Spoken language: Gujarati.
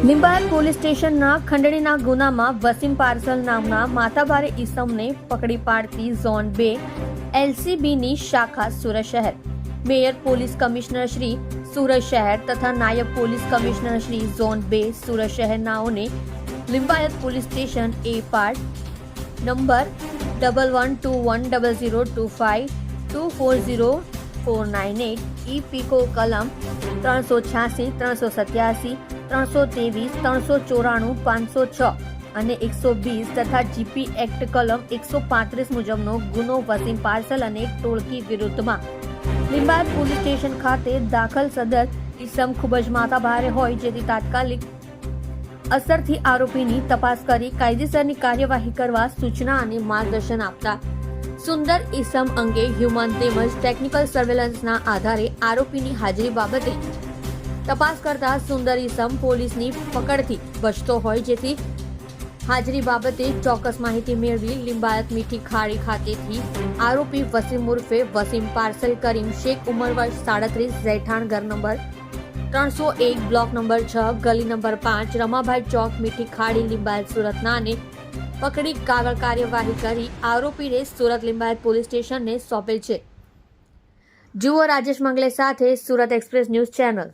લીંબાયત પોલીસ સ્ટેશનના ખંડણીના ગુનામાં વસીમ પાર્સલ નામના માથાભારે ઈસમને પકડી પાડતી ઝોન બે એલસીબીની શાખા સુરત શહેર. Mayor police commissioner Shri Surat શહેર તથા નાયબ પોલીસ કમિશનર શ્રી ઝોન બે Surat શહેરનાઓને Limbayat police station A part number double one two one double zero two five two four zero four nine eight E pico કલમ ત્રણસો છ્યાસી, ત્રણસો સત્યાસી ત્રણસો ત્રેવીસ, ત્રણસો ચોરાણું, પાંચસો છ અને એકસો વીસ તથા જીપી એક્ટ કલમ એકસો પાંત્રીસ મુજબનો ગુનો વસીમ પાર્સલ અને ટોળકી વિરુદ્ધમાં. લીંબાયત પોલીસ સ્ટેશન ખાતે દાખલ સદર ઇસમ ખૂબ જ માથાભારે હોય જેથી તાત્કાલિક અસરથી આરોપીની તપાસ કરી કાયદેસરની કાર્યવાહી કરવા સૂચના અને માર્ગદર્શન આપતા. સુંદર ઇસમ અંગે હ્યુમન તેમજ ટેકનિકલ સર્વેલન્સના આધારે આરોપીની હાજરી બાબતે તપાસ કરતા સુંદર ઇસમ પોલીસની પકડથી બચતો હોય જેથી હાજરી બાબતે ચોક્કસ માહિતી મેળવી લિંબાયત મીઠી ખાડી ખાતેથી આરોપી વસીમ ઉર્ફે વસીમ પાર્સલ કરીમ શેખ ઉમર વર્ષ સાડત્રીસ રહેઠાણ ઘર નંબર ત્રણસો એક બ્લોક નંબર છ, ગલી નંબર પાંચ, રમાભાઈ ચોક, મીઠી ખાડી, લિંબાયત સુરતના અને પકડી કાગળ કાર્યવાહી કરી આરોપીને સુરત લિંબાયત પોલીસ સ્ટેશનને સોંપેલ છે. જુઓ રાજેશ મંગલે સાથે સુરત એક્સપ્રેસ ન્યૂઝ ચેનલ.